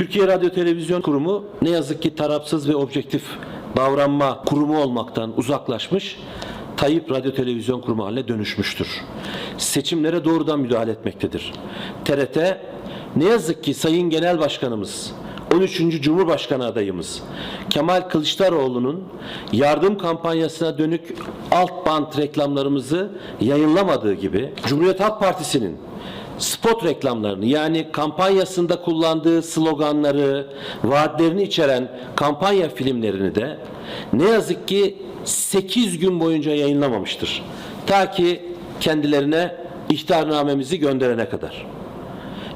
Türkiye Radyo Televizyon Kurumu ne yazık ki tarafsız ve objektif davranma kurumu olmaktan uzaklaşmış, Tayyip Radyo Televizyon Kurumu haline dönüşmüştür. Seçimlere doğrudan müdahale etmektedir. TRT ne yazık ki Sayın Genel Başkanımız 13. Cumhurbaşkanı adayımız Kemal Kılıçdaroğlu'nun yardım kampanyasına dönük alt bant reklamlarımızı yayınlamadığı gibi Cumhuriyet Halk Partisi'nin spot reklamlarını yani kampanyasında kullandığı sloganları, vaatlerini içeren kampanya filmlerini de ne yazık ki 8 gün boyunca yayınlamamıştır. Ta ki kendilerine ihtarnamemizi gönderene kadar.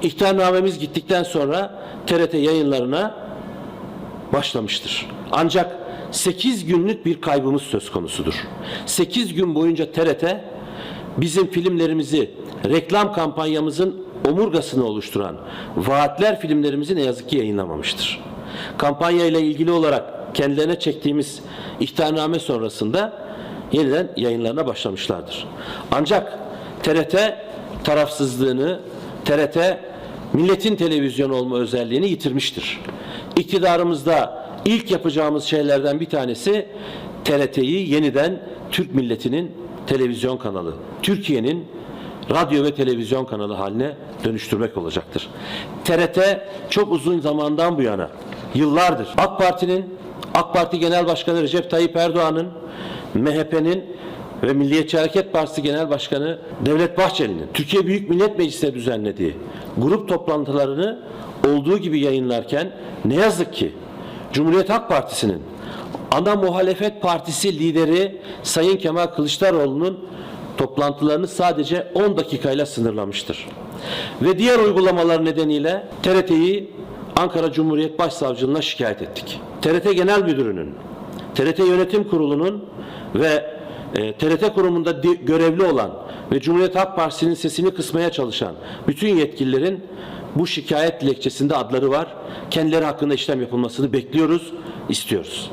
İhtarnamemiz gittikten sonra TRT yayınlarına başlamıştır. Ancak 8 günlük bir kaybımız söz konusudur. 8 gün boyunca TRT bizim filmlerimizi, reklam kampanyamızın omurgasını oluşturan vaatler filmlerimizi ne yazık ki yayınlamamıştır. Kampanya ile ilgili olarak kendilerine çektiğimiz ihtarname sonrasında yeniden yayınlarına başlamışlardır. Ancak TRT tarafsızlığını, TRT milletin televizyonu olma özelliğini yitirmiştir. İktidarımızda ilk yapacağımız şeylerden bir tanesi TRT'yi yeniden Türk milletinin televizyon kanalı, Türkiye'nin radyo ve televizyon kanalı haline dönüştürmek olacaktır. TRT çok uzun zamandan bu yana, yıllardır AK Parti'nin, AK Parti Genel Başkanı Recep Tayyip Erdoğan'ın, MHP'nin ve Milliyetçi Hareket Partisi Genel Başkanı Devlet Bahçeli'nin Türkiye Büyük Millet Meclisi'ne düzenlediği grup toplantılarını olduğu gibi yayınlarken ne yazık ki Cumhuriyet Halk Partisi'nin ana muhalefet partisi lideri Sayın Kemal Kılıçdaroğlu'nun toplantılarını sadece 10 dakikayla sınırlamıştır. Ve diğer uygulamalar nedeniyle TRT'yi Ankara Cumhuriyet Başsavcılığına şikayet ettik. TRT Genel Müdürü'nün, TRT Yönetim Kurulu'nun ve e, TRT kurumunda görevli olan ve Cumhuriyet Halk Partisi'nin sesini kısmaya çalışan bütün yetkililerin bu şikayet dilekçesinde adları var. Kendileri hakkında işlem yapılmasını bekliyoruz, istiyoruz.